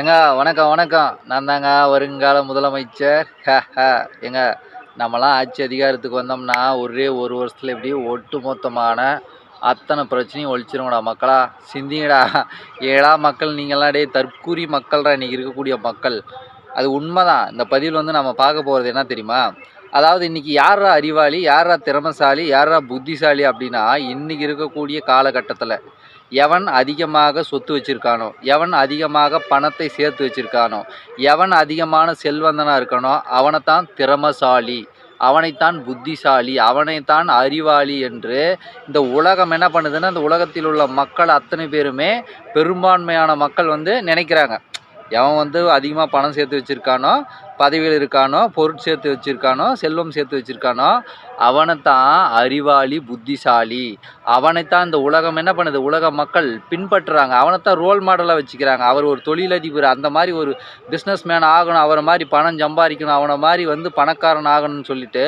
ஏங்க வணக்கம் வணக்கம். நான் தாங்க வருங்கால முதலமைச்சர். ஏங்க நம்மலாம் ஆட்சி அதிகாரத்துக்கு வந்தோம்னா ஒரே ஒரு வருஷத்தில் எப்படி ஒட்டு மொத்தமான அத்தனை பிரச்சனையும் ஒழிச்சிருங்கடா மக்களா. சிந்திங்கடா. ஏழா மக்கள் நீங்கள்லாம் டே தற்கூரி மக்கள்டா இன்றைக்கி இருக்கக்கூடிய மக்கள். அது உண்மைதான். இந்த பதிவில் வந்து நம்ம பார்க்க போகிறது என்ன தெரியுமா? அதாவது இன்றைக்கி யாரா அறிவாளி யாரா திறமசாலி யாரா புத்திசாலி அப்படின்னா இன்றைக்கி இருக்கக்கூடிய காலகட்டத்தில் எவன் அதிகமாக சொத்து வச்சுருக்கானோ எவன் அதிகமாக பணத்தை சேர்த்து வச்சுருக்கானோ எவன் அதிகமான செல்வந்தனாக இருக்கானோ அவனைத்தான் திறமசாலி அவனைத்தான் புத்திசாலி அவனைத்தான் அறிவாளி என்று இந்த உலகம் என்ன பண்ணுதுன்னா இந்த உலகத்தில் உள்ள மக்கள் அத்தனை பேருமே பெரும்பான்மையான மக்கள் வந்து நினைக்கிறாங்க. எவன் வந்து அதிகமாக பணம் சேர்த்து வச்சுருக்கானோ பதவியில் இருக்கானோ பொருட் சேர்த்து வச்சுருக்கானோ செல்வம் சேர்த்து வச்சுருக்கானோ அவனைத்தான் அறிவாளி புத்திசாலி. அவனைத்தான் இந்த உலகம் என்ன பண்ணுது? உலக மக்கள் பின்பற்றுறாங்க. அவனைத்தான் ரோல் மாடலாக வச்சுக்கிறாங்க. அவர் ஒரு தொழிலதிபர் அந்த மாதிரி ஒரு பிஸ்னஸ் மேன் ஆகணும் அவரை மாதிரி பணம் சம்பாதிக்கணும் அவனை மாதிரி வந்து பணக்காரன் ஆகணும்னு சொல்லிட்டு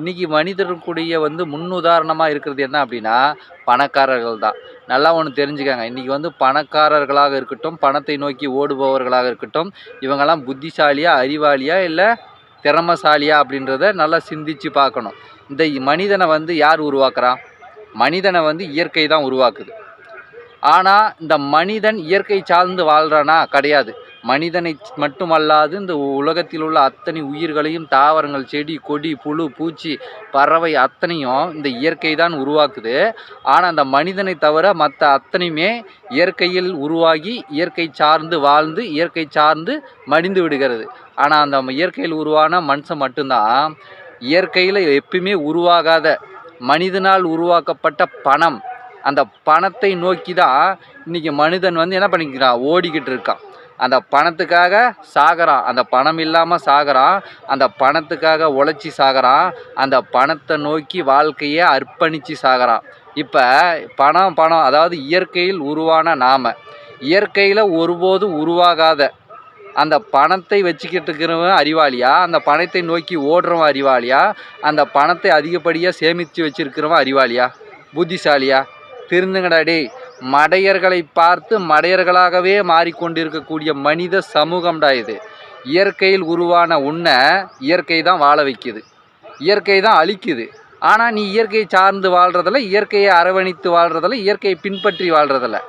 இன்றைக்கி மனிதர்களுடைய வந்து முன்னுதாரணமாக இருக்கிறது என்ன அப்படின்னா பணக்காரர்கள் தான். நல்லா ஒன்று தெரிஞ்சுக்காங்க. இன்றைக்கி வந்து பணக்காரர்களாக இருக்கட்டும் பணத்தை நோக்கி ஓடுபவர்களாக இருக்கட்டும் இவங்கெல்லாம் புத்திசாலியா அறிவாளியா இல்லை திறமசாலியா அப்படின்றத நல்லா சிந்திச்சு பார்க்கணும். இந்த மனிதனை வந்து யார் உருவாக்குறா? மனிதனை வந்து இயற்கை தான் உருவாக்குது. ஆனால் இந்த மனிதன் இயற்கை சார்ந்து வாழ்கிறானா கிடையாது. மனிதனை மட்டுமல்லாது இந்த உலகத்தில் உள்ள அத்தனை உயிர்களையும் தாவரங்கள் செடி கொடி புழு பூச்சி பறவை அத்தனையும் இந்த இயற்கை தான் உருவாக்குது. ஆனால் அந்த மனிதனை தவிர மற்ற அத்தனையுமே இயற்கையில் உருவாகி இயற்கை சார்ந்து வாழ்ந்து இயற்கை சார்ந்து மடிந்து விடுகிறது. ஆனால் அந்த இயற்கையில் உருவான மனுஷன் மட்டும்தான். இயற்கையில் எப்பயுமே உருவாகாத மனிதனால் உருவாக்கப்பட்ட பணம். அந்த பணத்தை நோக்கி தான் இன்றைக்கி மனிதன் வந்து என்ன பண்ணிக்கிறான் ஓடிக்கிட்டு இருக்கான் அந்த பணத்துக்காக சாகிறான் அந்த பணம் இல்லாமல் சாகிறான் அந்த பணத்துக்காக உழைச்சி சாகிறான் அந்த பணத்தை நோக்கி வாழ்க்கையை அர்ப்பணித்து சாகிறான் இப்போ பணம் பணம் அதாவது இயற்கையில் உருவான நாம. இயற்கையில் ஒருபோதும் உருவாகாத அந்த பணத்தை வச்சுக்கிட்டு இருக்கிறவன் அறிவாளியா? அந்த பணத்தை நோக்கி ஓடுறவன் அறிவாளியா? அந்த பணத்தை அதிகப்படியாக சேமித்து வச்சுருக்கிறவன் அறிவாளியா? புத்திசாலியா? திருந்துங்கடா டேய். மடையர்களை பார்த்து மடையர்களாகவே மாறிக்கொண்டிருக்கக்கூடிய மனித சமூகம்டா இது. இயற்கையில் உருவான உன்னை இயற்கை தான் வாழ வைக்குது. இயற்கை தான் அழிக்குது. ஆனால் நீ இயற்கையை சார்ந்து வாழ்கிறதில்ல இயற்கையை அரவணைத்து வாழ்கிறதில்ல இயற்கையை பின்பற்றி வாழ்கிறதில்ல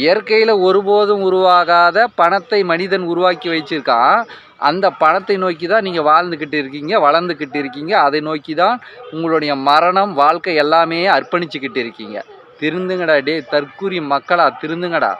இயற்கையில் ஒருபோதும் உருவாகாத பணத்தை மனிதன் உருவாக்கி வச்சிருக்கான். அந்த பணத்தை நோக்கி தான் நீங்கள் வாழ்ந்துக்கிட்டு இருக்கீங்க வளர்ந்துக்கிட்டு இருக்கீங்க. அதை நோக்கி தான் உங்களுடைய மரணம் வாழ்க்கை எல்லாமே அர்ப்பணிச்சுக்கிட்டு இருக்கீங்க. திருந்துங்கடா டே தற்கூரி மக்களா திருந்துங்கடா.